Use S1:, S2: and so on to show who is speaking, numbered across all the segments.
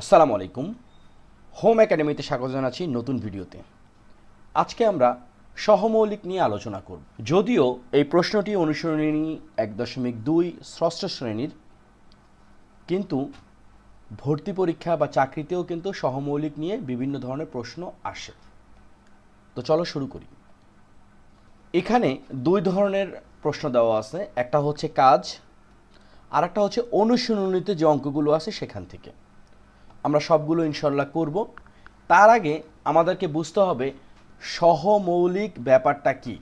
S1: আসসালামু আলাইকুম। হোম একাডেমিতে স্বাগত জানাচ্ছি নতুন ভিডিওতে। আজকে আমরা সহমৌলিক নিয়ে আলোচনা করব। যদিও এই প্রশ্নটি অনুসরণী এক দশমিক দুই ষষ্ঠ শ্রেণির, কিন্তু ভর্তি পরীক্ষা বা চাকরিতেও কিন্তু সহমৌলিক নিয়ে বিভিন্ন ধরনের প্রশ্ন আসে। তো চলো শুরু করি। এখানে দুই ধরনের প্রশ্ন দেওয়া আছে। একটা হচ্ছে কাজ আর একটা হচ্ছে অনুশীলনীতে যে অঙ্কগুলো আছে সেখান থেকে। আমরা সবগুলো ইনশাল্লাহ করব। তার আগে আমাদেরকে বুঝতে হবে সহমৌলিক ব্যাপারটা কি।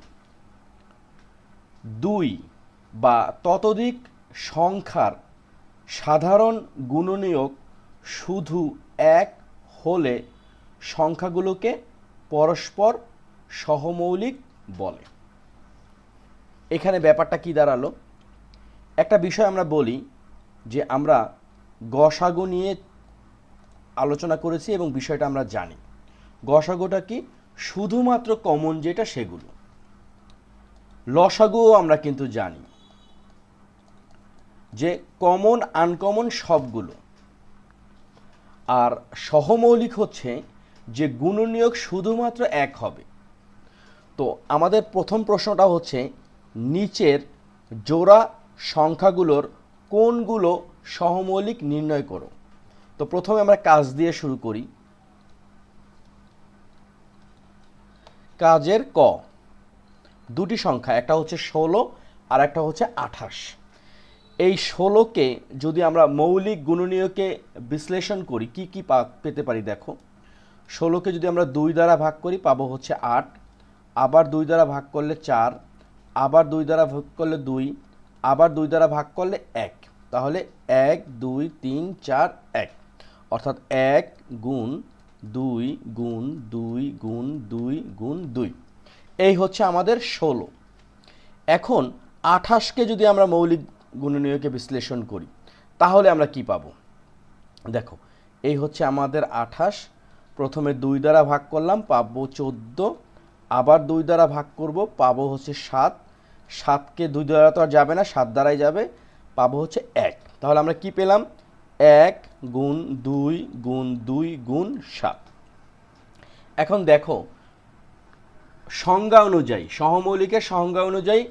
S1: দুই বা ততোধিক সংখ্যার সাধারণ গুণনীয়ক শুধু এক হলে সংখ্যাগুলোকে পরস্পর সহমৌলিক বলে। এখানে ব্যাপারটা কি দাঁড়াল? একটা বিষয় আমরা বলি যে আমরা গসাগু নিয়ে আলোচনা করেছি এবং বিষয়টা আমরা জানি। গসাগোটা কি? শুধুমাত্র কমন যেটা সেগুলো। লসাগুও আমরা কিন্তু জানি যে কমন, আনকমন সবগুলো। আর সহমৌলিক হচ্ছে যে গুণনীয়ক শুধুমাত্র এক হবে। তো আমাদের প্রথম প্রশ্নটা হচ্ছে, নিচের জোড়া সংখ্যাগুলোর কোনগুলো সহমৌলিক নির্ণয় করো? তো প্রথমে আমরা কাজ দিয়ে শুরু করি। কাজের ক। দুটি সংখ্যা, একটা হচ্ছে ষোলো আর একটা হচ্ছে আঠাশ। এই ষোলোকে যদি আমরা মৌলিক গুণনীয়কে বিশ্লেষণ করি, কি কি পেতে পারি দেখো। ষোলোকে যদি আমরা দুই দ্বারা ভাগ করি, পাবো হচ্ছে আট। আবার দুই দ্বারা ভাগ করলে চার। আবার দুই দ্বারা ভাগ করলে দুই। আবার দুই দ্বারা ভাগ করলে এক। তাহলে এক, দুই, তিন, চার, এক। অর্থাৎ এক গুণ দুই গুণ দুই গুণ দুই গুণ দুই। এই হচ্ছে আমাদের ষোলো। এখন আঠাশকে যদি আমরা মৌলিক গুণনীয়কে বিশ্লেষণ করি, তাহলে আমরা কি পাবো? দেখো, এই হচ্ছে আমাদের আঠাশ। প্রথমে দুই দ্বারা ভাগ করলাম, পাবো চোদ্দ। আবার দুই দ্বারা ভাগ করব, পাবো হচ্ছে সাত। সাতকে দুই দ্বারা তো আর যাবে না, সাত দ্বারাই যাবে, পাবো হচ্ছে এক। তাহলে আমরা কি পেলাম? এক গুণ দুই গুণ দুই গুণ সাত। এখন দেখো, সংজ্ঞা অনুযায়ী, সহমৌলিকের সংজ্ঞা অনুযায়ী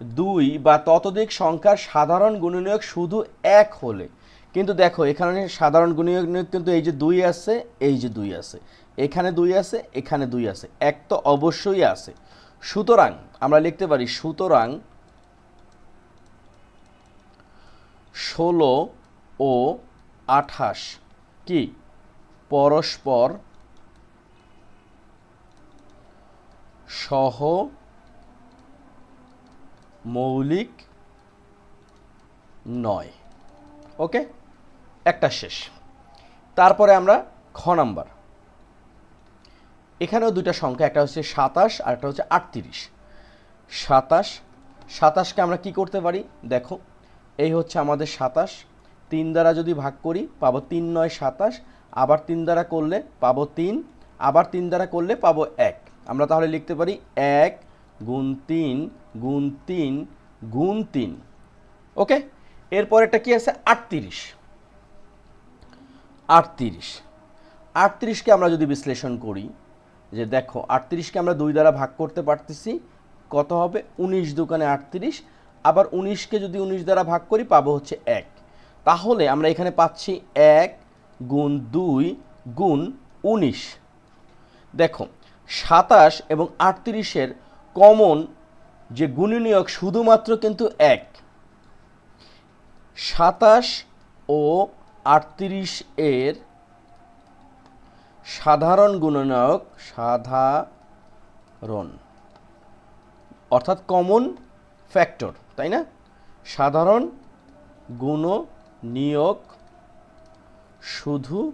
S1: দুই বা ততোধিক সংখ্যার সাধারণ গুণনীয়ক শুধু এক হলে। কিন্তু দেখো, এখানে সাধারণ গুণনীয়ক কিন্তু এই যে দুই আছে, এই যে দুই আছে। এখানে দুই আছে, এখানে দুই আছে। এক তো অবশ্যই আছে। সুতরাং, আমরা লিখতে পারি, সুতরাং ষোলো ও আঠাশ। কি? পরস্পর সহ মৌলিক নয়। ওকে? একটা শেষ। তারপরে আমরা খ নাম্বার। এখানেও দুইটা সংখ্যা, একটা হচ্ছে সাতাশ আর একটা হচ্ছে আটত্রিশ। সাতাশ, সাতাশকে আমরা কি করতে পারি? দেখো, এই হচ্ছে আমাদের সাতাশ তিন দ্বারা যদি ভাগ করি, পাবো তিন নয় সাতাশ। আবার তিন দ্বারা করলে পাবো তিন, আবার তিন দ্বারা করলে পাবো এক। আমরা তাহলে লিখতে পারি এক গুণ তিন গুণ তিন গুণ তিন। ওকে? এরপরেরটা কি আছে? আটত্রিশ। আটত্রিশ। আটত্রিশকে আমরা যদি বিশ্লেষণ করি, যে দেখো আটত্রিশকে আমরা দুই দ্বারা ভাগ করতে পারতেছি, কত হবে? উনিশ দোকানে আটত্রিশ। আবার উনিশকে যদি উনিশ দ্বারা ভাগ করি, পাবো হচ্ছে এক। তাহলে আমরা এখানে পাচ্ছি এক গুণ দুই গুণ উনিশ। দেখো, সাতাশ এবং আটত্রিশের কমন যে গুণনীয়ক শুধুমাত্র কিন্তু এক। সাতাশ ও আটত্রিশ এর সাধারণ গুণনীয়ক সাধারণ, অর্থাৎ কমন ফ্যাক্টর, তাই না? সাধারণ গুণনীয়ক শুধু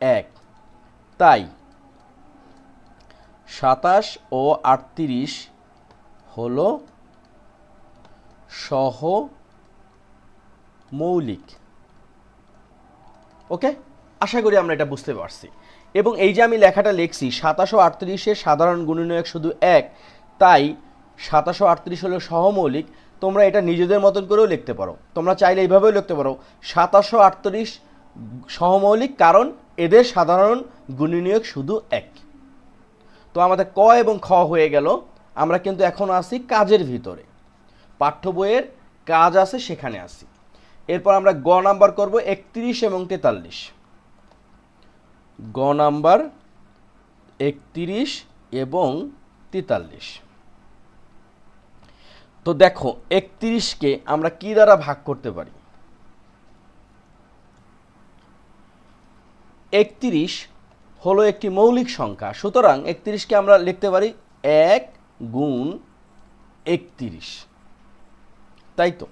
S1: এক। তাই সাতাশ ও আটত্রিশ হলো সহ মৌলিক। ওকে? আশা করি আমরা এটা বুঝতে পারছি। এবং এই যে আমি লেখাটা লিখছি, সাতাশো আটত্রিশের সাধারণ গুণনীয়ক শুধু এক, তাই সাতাশো আটত্রিশ হলো সহমৌলিক তোমরা এটা নিজেদের মতন করেও লিখতে পারো। তোমরা চাইলে এইভাবেও লিখতে পারো, সাতাশো আটত্রিশ সহমৌলিক কারণ, এদের সাধারণ গুণনীয়ক শুধু এক। তো আমাদের ক এবং খ হয়ে গেল, আমরা কিন্তু এখন আসি কাজের ভিতরে। পাঠ্য বইয়ের কাজ আছে, সেখানে আসি। এরপর আমরা গ নাম্বার করব, একত্রিশ এবং তেতাল্লিশ। গ নাম্বার, একত্রিশ এবং তেতাল্লিশ। তো দেখো, একত্রিশকে আমরা কি দ্বারা ভাগ করতে পারি? একত্রিশ হলো একটি মৌলিক সংখ্যা, সুতরাং একত্রিশকে আমরা লিখতে পারি এক গুণ একত্রিশ। তাই তো?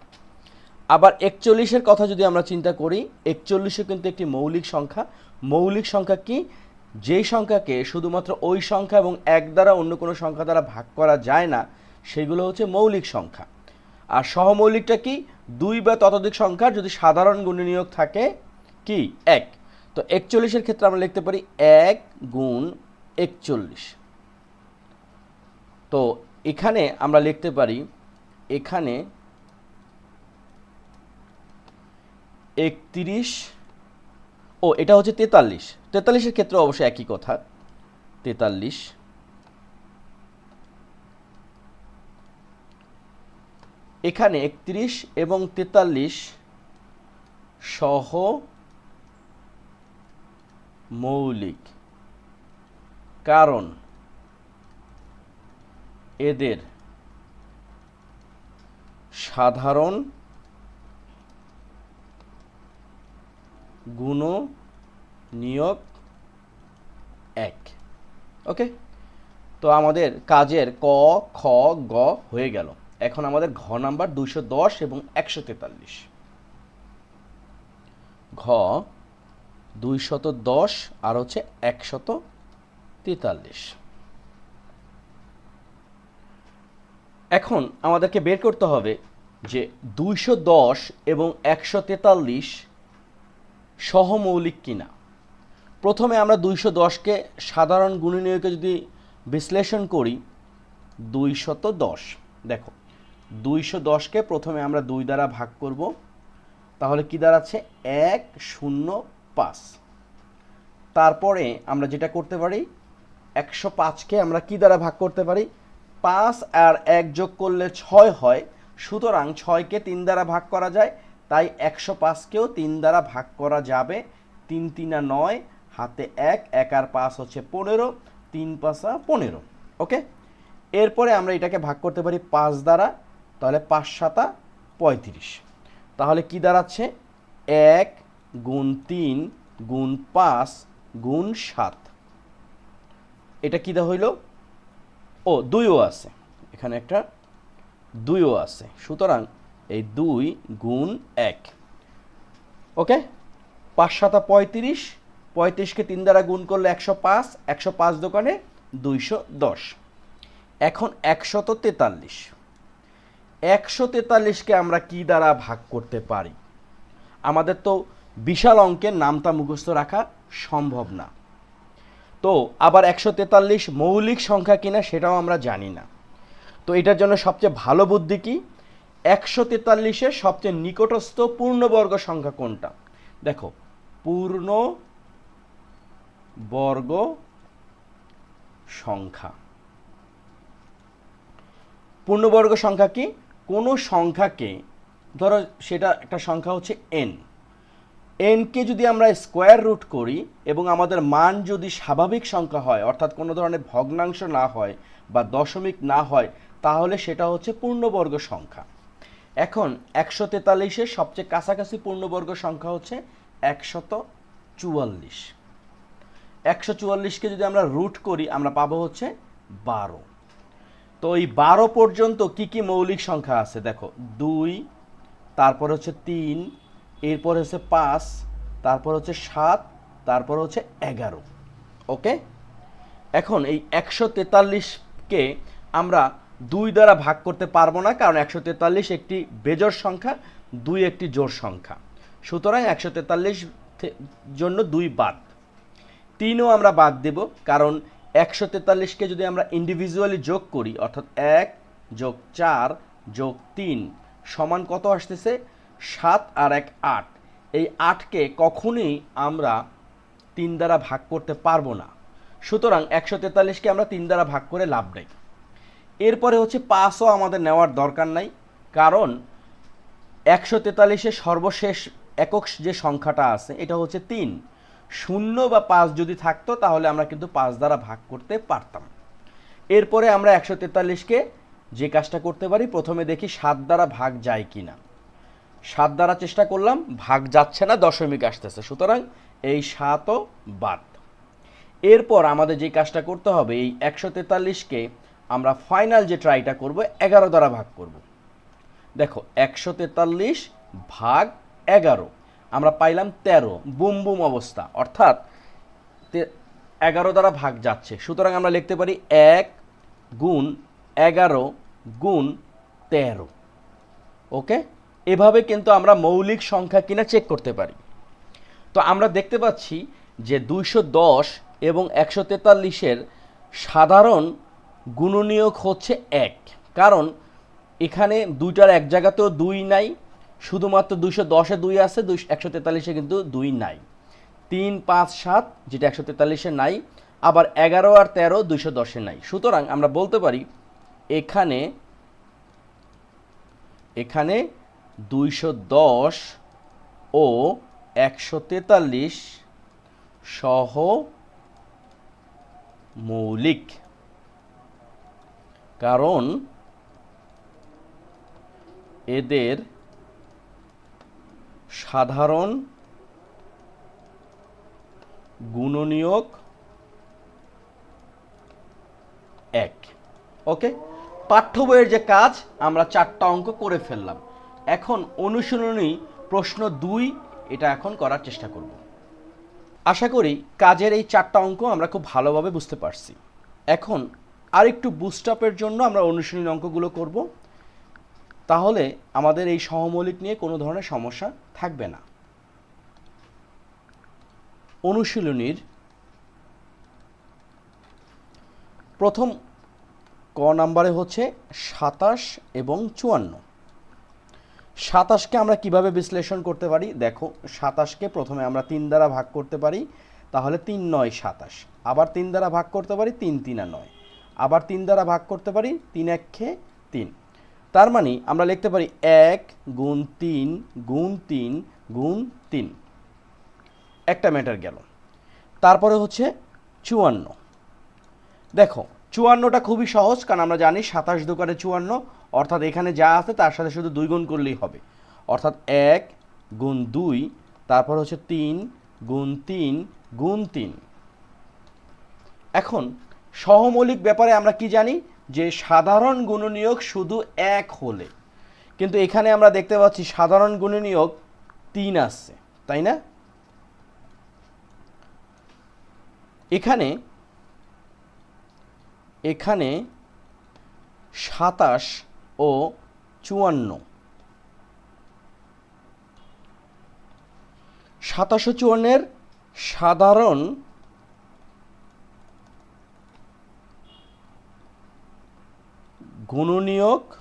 S1: আবার একচল্লিশের কথা যদি আমরা চিন্তা করি, একচল্লিশও কিন্তু একটি মৌলিক সংখ্যা। মৌলিক সংখ্যা কি? যেই সংখ্যাকে শুধুমাত্র ওই সংখ্যা এবং এক দ্বারা অন্য কোনো সংখ্যা দ্বারা ভাগ করা যায় না সেগুলো হচ্ছে মৌলিক সংখ্যা। আর সহমৌলিকটা কি? দুই বা ততোধিক সংখ্যার যদি সাধারণ গুণনীয়ক থাকে, কি? এক। তো একচল্লিশের ক্ষেত্রে আমরা লিখতে পারি এক গুণ একচল্লিশ। তো এখানে আমরা লিখতে পারি, এখানে একত্রিশ, ও এটা হচ্ছে তেতাল্লিশ। তেতাল্লিশের ক্ষেত্রে অবশ্যই একই কথা। তেতাল্লিশ এখানে একত্রিশ এবং তেতাল্লিশ সহ মৌলিক। কারণ এদের সাধারণ গুণ নিয়োগ এক। ওকে? তো আমাদের কাজের ক, খ, গ হয়ে গেল। এখন আমাদের ঘ নাম্বার দুইশো দশ এবং একশো তেতাল্লিশ। ঘ দুইশত দশ আর হচ্ছে একশত তেতাল্লিশ। এখন আমাদেরকে বের করতে হবে যে দুইশো দশ এবং একশো তেতাল্লিশ সহমৌলিক কিনা। প্রথমে আমরা দুইশো দশকে সাধারণ গুণনীয়কে যদি বিশ্লেষণ করি, দুইশত দশ। দেখো দুইশো দশকে প্রথমে আমরা দুই দ্বারা ভাগ করব। তাহলে কি দাঁড়াচ্ছে? এক শূন্য পাঁচ। তারপরে আমরা যেটা করতে পারি, একশো পাঁচকে আমরা কি দ্বারা ভাগ করতে পারি? পাঁচ আর এক যোগ করলে ছয় হয়, সুতরাং ছয়কে তিন দ্বারা ভাগ করা যায়, তাই একশো পাঁচকেও তিন দ্বারা ভাগ করা যাবে। তিন তিনা নয়, হাতে এক এক আর পাঁচ হচ্ছে পনেরো, তিন পাঁচা পনেরো, ওকে? এরপরে আমরা এটাকে ভাগ করতে পারি পাঁচ দ্বারা। তাহলে পাঁচ সাতা পঁয়ত্রিশ। তাহলে কি দাঁড়াচ্ছে? এক গুণ তিন গুণ পাঁচ গুণ সাত। এটা কী দা হইল? ও, দুইও আছে। এখানে একটা দুইও আছে। সুতরাং এই দুই গুণ এক। ওকে? পাঁচ সাতা পঁয়ত্রিশ, পঁয়ত্রিশকে তিন দ্বারা গুণ করলে একশো পাঁচ একশো পাঁচ দোকানে দুইশো দশ। এখন একশত তেতাল্লিশ। একশো তেতাল্লিশকে আমরা কি দ্বারা ভাগ করতে পারি? আমাদের তো বিশাল অঙ্কের নামটা মুখস্থ রাখা সম্ভব না। তো আবার একশো তেতাল্লিশ মৌলিক সংখ্যা কিনা সেটাও আমরা জানি না। তো এটার জন্য সবচেয়ে ভালো বুদ্ধি কি? একশো তেতাল্লিশের সবচেয়ে নিকটস্থ পূর্ণবর্গ সংখ্যা কোনটা? দেখো, পূর্ণ বর্গ সংখ্যা। পূর্ণবর্গ সংখ্যা কি? কোনো সংখ্যাকে, ধরো সেটা একটা সংখ্যা হচ্ছে এন এনকে যদি আমরা স্কোয়ার রুট করি এবং আমাদের মান যদি স্বাভাবিক সংখ্যা হয়, অর্থাৎ কোনো ধরনের ভগ্নাংশ না হয় বা দশমিক না হয়, তাহলে সেটা হচ্ছে পূর্ণবর্গ সংখ্যা। এখন একশো তেতাল্লিশের সবচেয়ে কাছাকাছি পূর্ণবর্গ সংখ্যা হচ্ছে একশত চুয়াল্লিশ। একশো চুয়াল্লিশকে যদি আমরা রুট করি, আমরা পাবো হচ্ছে বারো। তো এই বারো পর্যন্ত কি কি মৌলিক সংখ্যা আছে? দেখো, দুই, তারপর হচ্ছে তিন, এরপর হচ্ছে পাঁচ, তারপর হচ্ছে সাত, তারপর হচ্ছে এগারো। ওকে? এখন এই একশো তেতাল্লিশকে আমরা দুই দ্বারা ভাগ করতে পারব না, কারণ একশো তেতাল্লিশ একটি বেজোর সংখ্যা, দুই একটি জোর সংখ্যা। সুতরাং একশো তেতাল্লিশ জন্য দুই বাদ। তিনও আমরা বাদ দেব, কারণ একশো তেতাল্লিশকে যদি আমরা ইন্ডিভিজুয়ালি যোগ করি, অর্থাৎ এক যোগ চার যোগ তিন, সমান কত আসতেছে? সাত আর এক আট। এই আটকে কখনোই আমরা তিন দ্বারা ভাগ করতে পারব না। সুতরাং একশো তেতাল্লিশকে আমরা তিন দ্বারা ভাগ করে লাভ নেই। এরপরে হচ্ছে পাঁচও আমাদের নেওয়ার দরকার নাই, কারণ একশো তেতাল্লিশের সর্বশেষ একক যে সংখ্যাটা আছে, এটা হচ্ছে তিন। শূন্য বা পাঁচ যদি থাকতো, তাহলে আমরা কিন্তু পাঁচ দ্বারা ভাগ করতে পারতাম। এরপরে আমরা একশো তেতাল্লিশকে যে কাজটা করতে পারি, প্রথমে দেখি সাত দ্বারা ভাগ যায় কি না সাত দ্বারা চেষ্টা করলাম, ভাগ যাচ্ছে না, দশমিক আসতেছে। সুতরাং এই সাতও বাদ। এরপর আমাদের যে কাজটা করতে হবে, এই একশো তেতাল্লিশকে আমরা ফাইনাল যে ট্রাইটা করব, এগারো দ্বারা ভাগ করব। দেখো, একশো তেতাল্লিশ ভাগ এগারো। আমরা পাইলাম তেরো, বুম বুম অবস্থা। অর্থাৎ এগারো দ্বারা ভাগ যাচ্ছে। সুতরাং আমরা লিখতে পারি এক গুণ এগারো গুণ তেরো। ওকে? এভাবে কিন্তু আমরা মৌলিক সংখ্যা কিনা চেক করতে পারি। তো আমরা দেখতে পাচ্ছি যে দুইশো দশ এবং একশো তেতাল্লিশের সাধারণ গুণনীয়ক হচ্ছে এক। কারণ এখানে দুইটার এক জায়গাতেও দুই নাই শুধুমাত্র দুইশো দশে দুই আছে দুই একশো তেতাল্লিশে কিন্তু দুই নাই। তিন, পাঁচ, সাত, যেটা একশো তেতাল্লিশে নাই, আবার এগারো আর তেরো দুইশো দশে নাই। সুতরাং আমরা বলতে পারি, এখানে এখানে দুইশো দশ ও একশো তেতাল্লিশ সহ মৌলিক। কারণ এদের সাধারণ গুণনীয়ক এক। ওকে? পাঠ্য বইয়ের যে কাজ, আমরা চারটা অঙ্ক করে ফেললাম। এখন অনুশীলনী প্রশ্ন দুই, এটা এখন করার চেষ্টা করব। আশা করি কাজের এই চারটা অঙ্ক আমরা খুব ভালোভাবে বুঝতে পারছি। এখন আরেকটু বুস্টআপের জন্য আমরা অনুশীলনী অঙ্কগুলো করব। তাহলে আমাদের এই সহমৌলিক নিয়ে কোনো ধরনের সমস্যা থাকবে না। অনুশীলনীর প্রথম ক নাম্বারে হচ্ছে সাতাশ এবং চুয়ান্ন। সাতাশকে আমরা কীভাবে বিশ্লেষণ করতে পারি? দেখো, সাতাশকে প্রথমে আমরা তিন দ্বারা ভাগ করতে পারি, তাহলে তিন নয় সাতাশ। আবার তিন দ্বারা ভাগ করতে পারি, তিন তিনা নয়। আবার তিন দ্বারা ভাগ করতে পারি, তিন একে তিন। তার মানে আমরা লিখতে পারি এক গুণ তিন গুণ তিন গুণ তিন। একটা ম্যাটার গেল। তারপরে হচ্ছে চুয়ান্ন। দেখো, চুয়ান্নটা খুবই সহজ, কারণ আমরা জানি সাতাশ দোকানে চুয়ান্ন, অর্থাৎ এখানে যা আছে তার সাথে শুধু দুই গুণ করলেই হবে। অর্থাৎ এক গুণ দুই, তারপর হচ্ছে তিন গুণ তিন গুণ তিন। এখন, সহমৌলিক ব্যাপারে আমরা কি জানি? যে সাধারণ গুণনীয়ক শুধু এক হলে। কিন্তু এখানে আমরা দেখতে পাচ্ছি সাধারণ গুণনীয়ক তিন আসছে তাই না? এখানে এখানে সাতাশ ও চুয়ান্ন। সাতাশ ও চুয়ান্নের সাধারণ গুণনীয়ক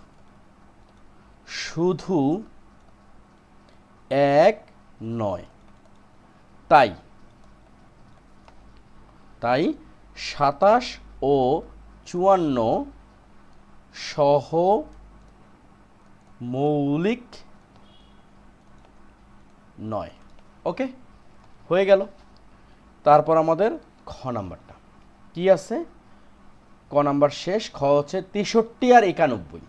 S1: শুধু এক নয়। তাই তাই সাতাশ ও চুয়ান্ন সহ মৌলিক নয়। ওকে? হয়ে গেল। তারপর আমাদের খ নাম্বারটা। কি আছে? ক নাম্বার শেষ, খ হচ্ছে তেষট্টি আর একানব্বই।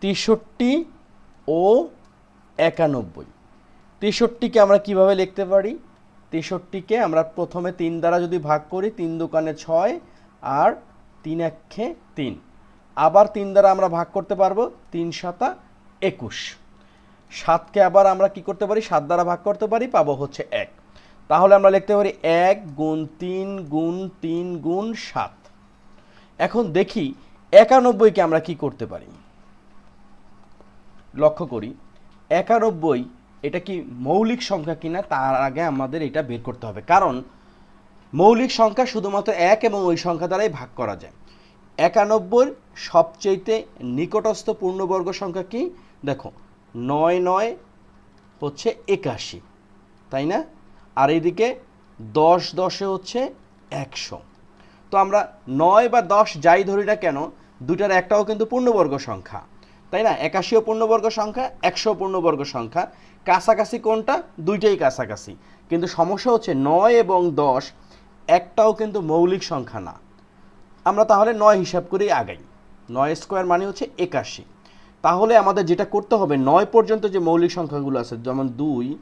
S1: তেষট্টি ও একানব্বই। তেষট্টিকে আমরা কীভাবে লিখতে পারি? তেষট্টিকে আমরা প্রথমে তিন দ্বারা যদি ভাগ করি, তিন দোকানে ছয় আর তিন একে তিন। আবার তিন দ্বারা আমরা ভাগ করতে পারব, তিন সাতা একুশ। সাতকে আবার আমরা কি করতে পারি? সাত দ্বারা ভাগ করতে পারি, পাবো হচ্ছে এক। তাহলে আমরা লিখতে পারি এক গুণ তিন গুণ তিন গুণ সাত। এখন দেখি একানব্বইকে আমরা কি করতে পারি? লক্ষ্য করি, একানব্বই এটা কি মৌলিক সংখ্যা কিনা তার আগে আমাদের এটা বের করতে হবে। কারণ মৌলিক সংখ্যা শুধুমাত্র এক এবং ওই সংখ্যা দ্বারাই ভাগ করা যায়। একানব্বই সবচেয়েতে নিকটস্থ পূর্ণবর্গ সংখ্যা কি? দেখো, নয় নয় হচ্ছে একাশি, তাই না? আর এইদিকে দশ দশে হচ্ছে একশো। তো আমরা নয় বা দশ যাই ধরি না কেন দুটার একটাও কিন্তু পূর্ণবর্গ সংখ্যা। তাই না? একাশিও পূর্ণবর্গ সংখ্যা একশো পূর্ণবর্গ সংখ্যা। কাছাকাছি কোনটা? দুইটাই কাছাকাছি। কিন্তু সমস্যা হচ্ছে নয় এবং দশ একটাও কিন্তু মৌলিক সংখ্যা না। আমরা তাহলে নয় হিসাব করেই আগাই। নয় স্কোয়ার মানে হচ্ছে একাশি। তাহলে আমাদের যেটা করতে হবে, নয় পর্যন্ত যে মৌলিক সংখ্যাগুলো আছে, যেমন দুই,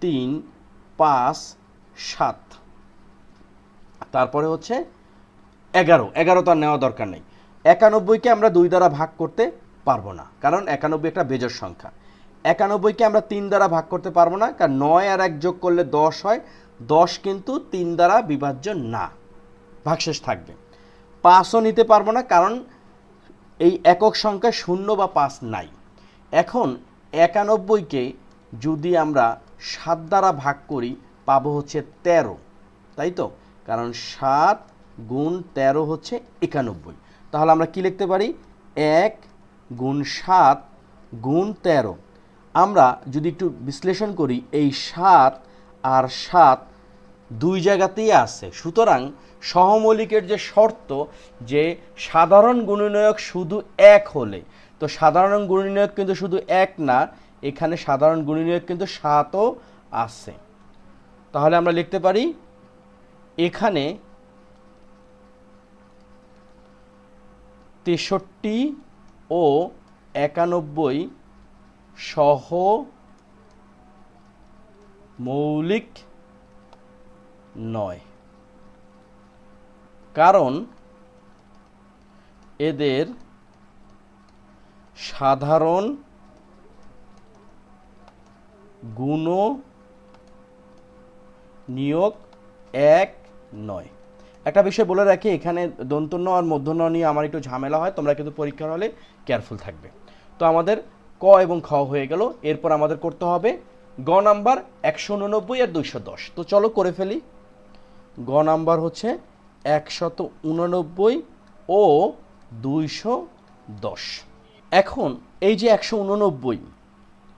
S1: তিন পাঁচ, সাত। তারপরে হচ্ছে এগারো। এগারো তো আর নেওয়া দরকার নেই। একানব্বইকে আমরা দুই দ্বারা ভাগ করতে পারব না, কারণ একানব্বই একটা বেজোর সংখ্যা। একানব্বইকে আমরা তিন দ্বারা ভাগ করতে পারব না, কারণ নয় আর এক যোগ করলে দশ হয়। দশ কিন্তু তিন দ্বারা বিভাজ্য না। ভাগশেষ থাকবে। পাঁচও নিতে পারব না, কারণ এই একক সংখ্যা শূন্য বা পাঁচ নাই। এখন একানব্বইকে যদি আমরা সাত দ্বারা ভাগ করি, পাবো হচ্ছে তেরো। তাই তো? কারণ সাত গুণ তেরো হচ্ছে একানব্বই। তাহলে আমরা কি লিখতে পারি? এক গুণ সাত গুণ তেরো। আমরা যদি একটু বিশ্লেষণ করি, এই সাত আর সাত দুই জায়গাতেই আছে। সুতরাং সহমৌলিকের যে শর্ত যে সাধারণ গুণনীয়ক শুধু এক হলে, তো সাধারণ গুণনীয়ক কিন্তু শুধু এক না এখানে সাধারণ গুণনীয়ক কিন্তু সাতও আছে। তাহলে আমরা লিখতে পারি, এখানে তেষট্টি ও একানব্বই সহ মৌলিক নয়। কারণ এদের সাধারণ গুণ নিয়োগ এক নয়। একটা বিষয় বলে রাখি, এখানে দন্তন্য আর মধ্যন্য নিয়ে আমার একটু ঝামেলা হয়, তোমরা কিন্তু পরীক্ষার হলে কেয়ারফুল থাকবে। তো আমাদের ক এবং খ হয়ে গেল, এরপর আমাদের করতে হবে গ নাম্বার একশো উননব্বই আর দুইশো দশ। তো চলো করে ফেলি। গ নাম্বার হচ্ছে একশত উননব্বই ও দুইশো দশ। এখন এই যে একশো উননব্বই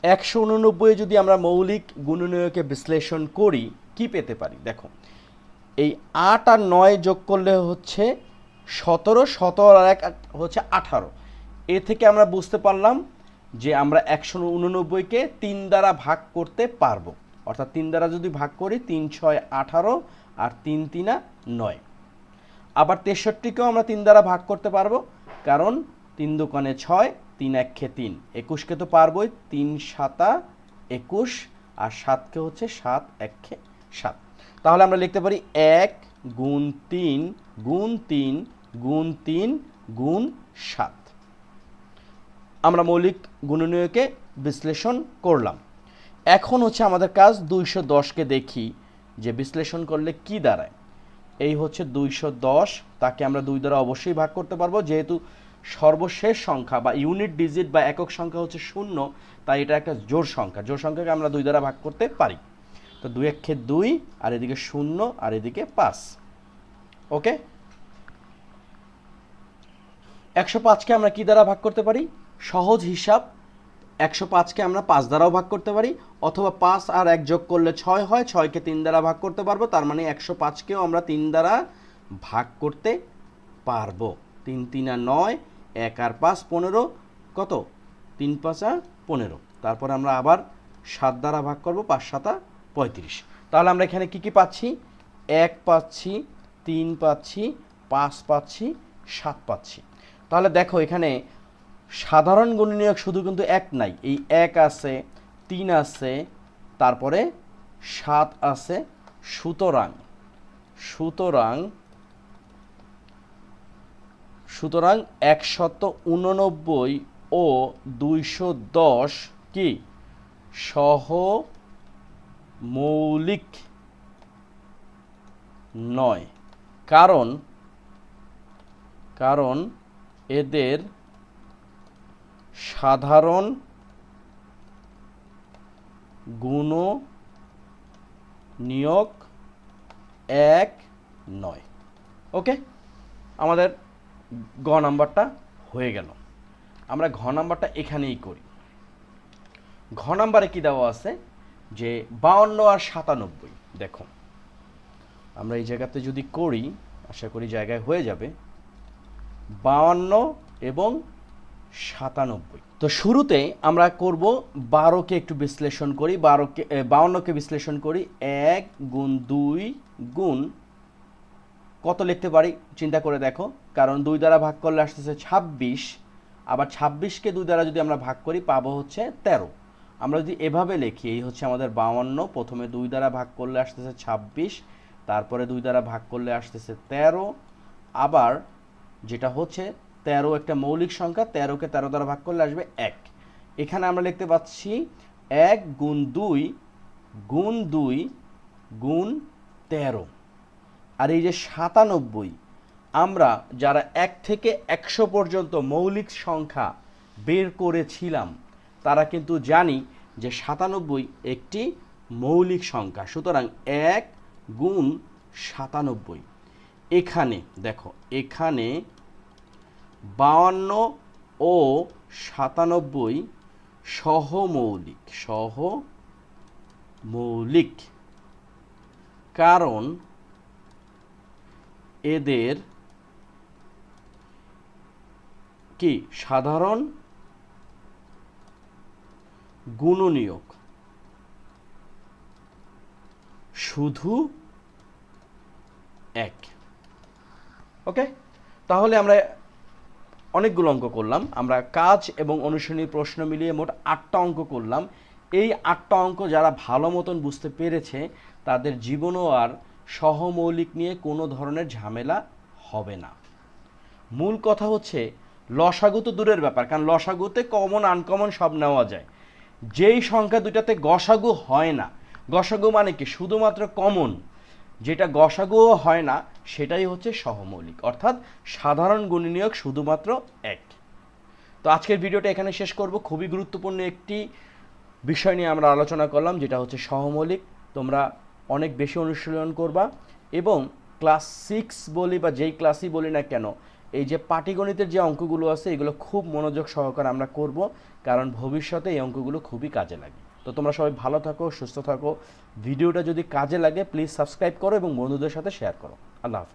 S1: একশো উননব্বই যদি আমরা মৌলিক গুণনীয়কে বিশ্লেষণ করি, কি পেতে পারি? দেখো, এই আট আর নয় যোগ করলে হচ্ছে সতেরো সতেরো আর এক হচ্ছে আঠারো। এ থেকে আমরা বুঝতে পারলাম যে আমরা একশো উননব্বইকে তিন দ্বারা ভাগ করতে পারব। অর্থাৎ তিন দ্বারা যদি ভাগ করি, তিন, ছয়, আঠারো আর তিন, তিনা, নয়। আবার তেষট্টিকেও আমরা তিন দ্বারা ভাগ করতে পারব, কারণ তিন দোকানে ছয় তিন একে তিন। একুশকে তো পারবোই, তিন সাতা একুশ, আর সাতকে হচ্ছে সাত একে সাত। তাহলে আমরা লিখতে পারি এক গুণ তিন গুণ তিন গুণ তিন, গুণ সাত। আমরা মৌলিক গুণনীয়কে বিশ্লেষণ করলাম। এখন হচ্ছে আমাদের কাজ দুইশো দশকে দেখি যে বিশ্লেষণ করলে কি দাঁড়ায়। এই হচ্ছে দুইশো দশ, তাকে আমরা দুই দ্বারা অবশ্যই ভাগ করতে পারব, যেহেতু সর্বশেষ সংখ্যা বা ইউনিট ডিজিট বা একক সংখ্যা হচ্ছে শূন্য, তাই এটা একটা জোর সংখ্যা। জোর সংখ্যাকে আমরা দুই দ্বারা ভাগ করতে পারি। তো দুই একে দুই, আর এদিকে শূন্য, আর এদিকে পাঁচ। ওকে? একশো পাঁচকে আমরা কি দ্বারা ভাগ করতে পারি? সহজ হিসাব, একশো পাঁচকে আমরা পাঁচ দ্বারাও ভাগ করতে পারি, অথবা পাঁচ আর এক যোগ করলে ছয় হয়, ছয়কে তিন দ্বারা ভাগ করতে পারব, তার মানে একশো পাঁচকেও আমরা তিন দ্বারা ভাগ করতে পারব। তিন তিন আর নয় এক আর পাঁচ পনেরো, কত? তিন পাঁচা পনেরো। তারপর আমরা আবার সাত দ্বারা ভাগ করব, পাঁচ সাতা পঁয়ত্রিশ। তাহলে আমরা এখানে কি কি পাচ্ছি? এক পাচ্ছি, তিন পাচ্ছি, পাঁচ পাচ্ছি, সাত পাচ্ছি। তাহলে দেখো এখানে সাধারণ গুণনীয়ক শুধু কিন্তু এক নাই। এই এক আছে, তিন আছে, তারপরে সাত আছে, সুতরাং সুতরাং সুতরাং একশত উননব্বই ও দুইশো দশ কি? সহ মৌলিক নয়। কারণ কারণ এদের সাধারণ গুণ নিয়োগ এক নয়। ওকে? আমাদের গ নাম্বারটা হয়ে গেল। আমরা ঘ নাম্বারটা এখানেই করি। ঘ নাম্বারে কি দেওয়া আছে? যে বাউন্ন আর সাতানব্বই, দেখো। আমরা এই জায়গাতে যদি করি, আশা করি জায়গায় হয়ে যাবে। বাউন্ন এবং সাতানব্বই। তো শুরুতে আমরা করব বারোকে একটু বিশ্লেষণ করি, বারোকে বাউন্নকে বিশ্লেষণ করি, এক গুণ দুই গুণ, কত লিখতে পারি? চিন্তা করে দেখো। কারণ দুই দ্বারা ভাগ করলে আসতেছে ছাব্বিশ, আবার ছাব্বিশকে দুই দ্বারা যদি আমরা ভাগ করি পাবো হচ্ছে তেরো। আমরা যদি এভাবে লিখি, এই হচ্ছে আমাদের বাউন্ন, প্রথমে দুই দ্বারা ভাগ করলে আসতেছে ছাব্বিশ, তারপরে দুই দ্বারা ভাগ করলে আসতেছে তেরো, আবার যেটা হচ্ছে তেরো একটা মৌলিক সংখ্যা, তেরোকে তেরো দ্বারা ভাগ করলে আসবে এক। এখানে আমরা লিখতে পাচ্ছি এক গুণ দুই গুণ দুই গুণ তেরো। আর এই যে সাতানব্বই আমরা যারা এক থেকে একশো পর্যন্ত মৌলিক সংখ্যা বের করেছিলাম, তারা কিন্তু জানি যে সাতানব্বই একটি মৌলিক সংখ্যা। সুতরাং এক গুণ সাতানব্বই। এখানে, দেখো, এখানে বাউান্ন ও সাতানব্বই সহমৌলিক সহমৌলিক। কারণ এদের কি? সাধারণ গুণনীয়ক। শুধু এক। ওকে? তাহলে আমরা অনেকগুলো অঙ্ক করলাম। আমরা কাজ এবং অনুশীলনী প্রশ্ন মিলিয়ে মোট আটটা অঙ্ক করলাম। এই আটটা অঙ্ক যারা ভালো মতন বুঝতে পেরেছে, তাদের জীবনও আর সহমৌলিক নিয়ে কোনো ধরনের ঝামেলা হবে না। মূল কথা হচ্ছে লসাগু তো দূরের ব্যাপার, কারণ লসাগুতে কমন আনকমন সব নেওয়া যায়। যেই সংখ্যা দুটাতে গসাগু হয় না, গসাগু মানে কি? শুধুমাত্র কমন যেটা গসাগুও হয় না, সেটাই হচ্ছে সহমৌলিক, অর্থাৎ সাধারণ গুণনীয়ক শুধুমাত্র এক। তো আজকের ভিডিওটা এখানে শেষ করব। খুবই গুরুত্বপূর্ণ একটি বিষয় নিয়ে আমরা আলোচনা করলাম, যেটা হচ্ছে সহমৌলিক। তোমরা অনেক বেশি অনুশীলন করবা এবং ক্লাস সিক্স বলি বা যেই ক্লাসই বলি না কেন এই যে পাটিগণিতের যে অঙ্কগুলো আছে, এগুলো খুব মনোযোগ সহকারে আমরা করব, কারণ ভবিষ্যতে এই অঙ্কগুলো খুবই কাজে লাগে। তো তোমরা সবাই ভালো থাকো, সুস্থ থাকো। ভিডিওটা যদি কাজে লাগে প্লিজ সাবস্ক্রাইব করো এবং বন্ধুদের সাথে শেয়ার করো। আল্লাহ হাফেজ।